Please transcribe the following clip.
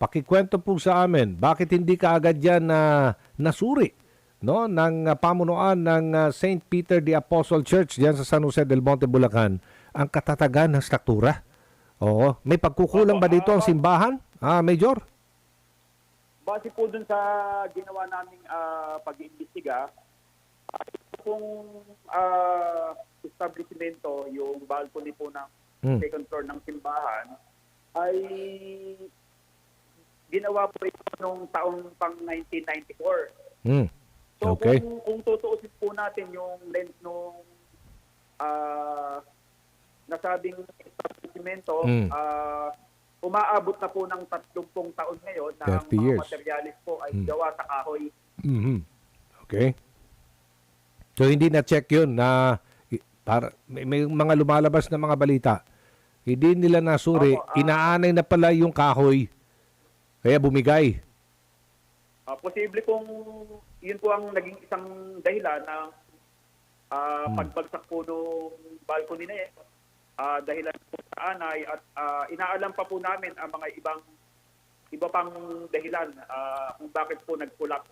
pakikwento po sa amin, bakit hindi ka agad yan na nasuri no ng ah, pamunuan ng ah, St. Peter the Apostle Church diyan sa San Jose del Monte, Bulacan ang katatagan ng struktura? Oo, may pagkukulang ba dito ang simbahan? Ah, Major? Base po dun sa ginawa naming ah, pag-iimbestiga, uh, ito pong ah, establishmento, yung balcony po ng Hmm. second floor ng simbahan, ay ginawa po ito noong taong pang 1994. Hmm. So Okay. kung, kung tutuusin po natin yung length nung ah, nasabing establishmento, Mm. ah, umaabot na po ng 30 taon ngayon na ang 30 mga years. materialis po ay Mm. gawa sa kahoy. Mhm. Okay. So hindi na check 'yun na para may, may mga lumalabas na mga balita. Hindi nila nasuri, Opo, ah. inaanay na pala yung kahoy. Kaya bumigay. Ah, posible kung yun po ang naging isang dahilan ng ah, Hmm. pagbagsak po ng balcony na yan. Ah, dahilan po sa anay at ah, inaalam pa po namin ang mga ibang iba pang dahilan ah, kung bakit po nag-collapse